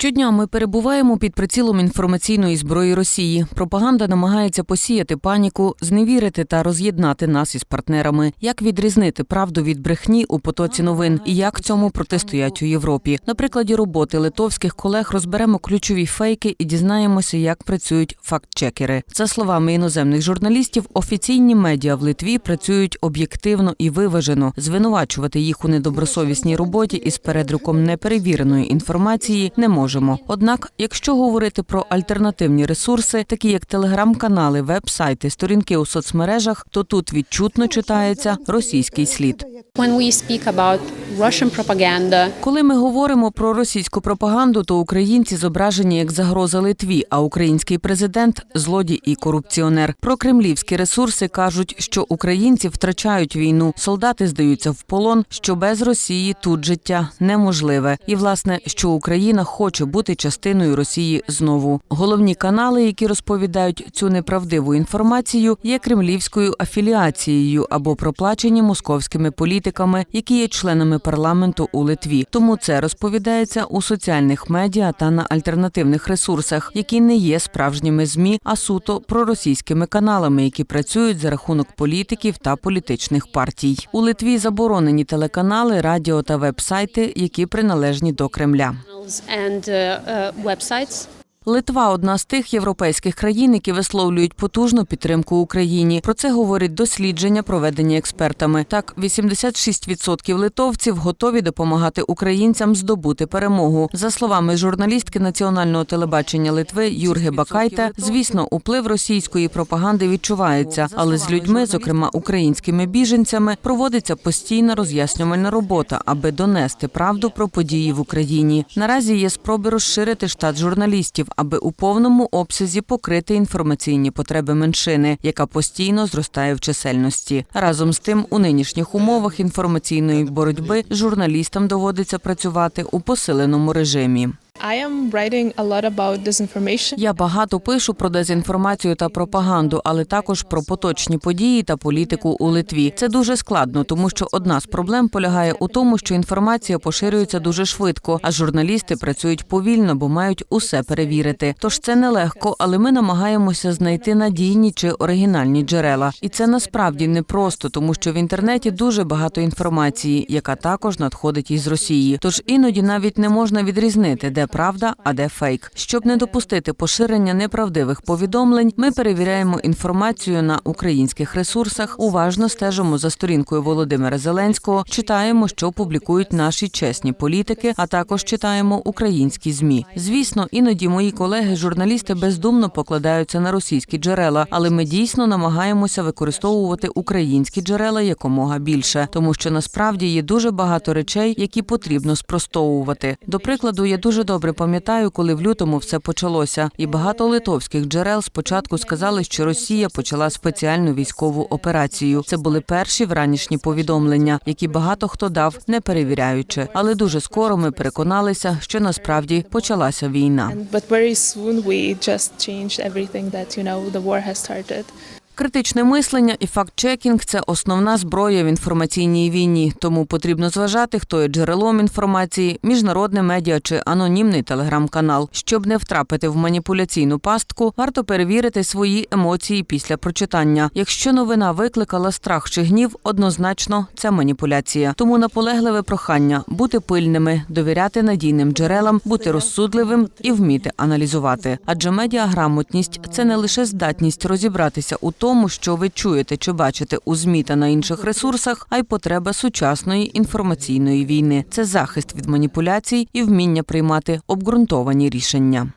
Щодня ми перебуваємо під прицілом інформаційної зброї Росії. Пропаганда намагається посіяти паніку, зневірити та роз'єднати нас із партнерами. Як відрізнити правду від брехні у потоці новин і як цьому протистоять у Європі? На прикладі роботи литовських колег розберемо ключові фейки і дізнаємося, як працюють факт-чекери. За словами іноземних журналістів, офіційні медіа в Литві працюють об'єктивно і виважено. Звинувачувати їх у недобросовісній роботі із передруком неперевіреної інформації не можемо. Однак, якщо говорити про альтернативні ресурси, такі як телеграм-канали, веб-сайти, сторінки у соцмережах, то тут відчутно читається російський слід. Коли ми говоримо про російську пропаганду, то українці зображені як загроза Литві, а український президент злодій і корупціонер. Про кремлівські ресурси кажуть, що українці втрачають війну, солдати здаються в полон, що без Росії тут життя неможливе, і власне, що Україна хоче бути частиною Росії знову. Головні канали, які розповідають цю неправдиву інформацію, є кремлівською афіліацією або проплачені московськими політиками, які є членами парламенту у Литві. Тому це розповідається у соціальних медіа та на альтернативних ресурсах, які не є справжніми змі, а суто проросійськими каналами, які працюють за рахунок політиків та політичних партій. У Литві заборонені телеканали, радіо та веб-сайти, які приналежні до Кремля. and Uh, websites. Литва одна з тих європейських країн, які висловлюють потужну підтримку Україні. Про це говорить дослідження, проведені експертами. Так, 86% литовців готові допомагати українцям здобути перемогу. За словами журналістки національного телебачення Литви Юрги Бакайте, звісно, уплив російської пропаганди відчувається, але з людьми, зокрема українськими біженцями, проводиться постійна роз'яснювальна робота, аби донести правду про події в Україні. Наразі є спроби розширити штат журналістів, аби у повному обсязі покрити інформаційні потреби меншини, яка постійно зростає в чисельності. Разом з тим, у нинішніх умовах інформаційної боротьби журналістам доводиться працювати у посиленому режимі. Я багато пишу про дезінформацію та пропаганду, але також про поточні події та політику у Литві. Це дуже складно, тому що одна з проблем полягає у тому, що інформація поширюється дуже швидко, а журналісти працюють повільно, бо мають усе перевірити. Тож це нелегко, але ми намагаємося знайти надійні чи оригінальні джерела. І це насправді непросто, тому що в інтернеті дуже багато інформації, яка також надходить із Росії. Тож іноді навіть не можна відрізнити, де правда, а де фейк. Щоб не допустити поширення неправдивих повідомлень, ми перевіряємо інформацію на українських ресурсах, уважно стежимо за сторінкою Володимира Зеленського, читаємо, що публікують наші чесні політики, а також читаємо українські змі. Звісно, іноді мої колеги, журналісти, бездумно покладаються на російські джерела, але ми дійсно намагаємося використовувати українські джерела якомога більше, тому що насправді є дуже багато речей, які потрібно спростовувати. До прикладу, я дуже добре пам'ятаю, коли в лютому все почалося, і багато литовських джерел спочатку сказали, що Росія почала спеціальну військову операцію. Це були перші вранішні повідомлення, які багато хто дав, не перевіряючи. Але дуже скоро ми переконалися, що насправді почалася війна. Критичне мислення і факт-чекінг – це основна зброя в інформаційній війні. Тому потрібно зважати, хто є джерелом інформації, міжнародне медіа чи анонімний телеграм-канал. Щоб не втрапити в маніпуляційну пастку, варто перевірити свої емоції після прочитання. Якщо новина викликала страх чи гнів, однозначно це маніпуляція. Тому наполегливе прохання бути пильними, довіряти надійним джерелам, бути розсудливим і вміти аналізувати. Адже медіаграмотність це не лише здатність розібратися у тому, що ви чуєте чи бачите у змі та на інших ресурсах, а й потреба сучасної інформаційної війни. Це захист від маніпуляцій і вміння приймати обґрунтовані рішення.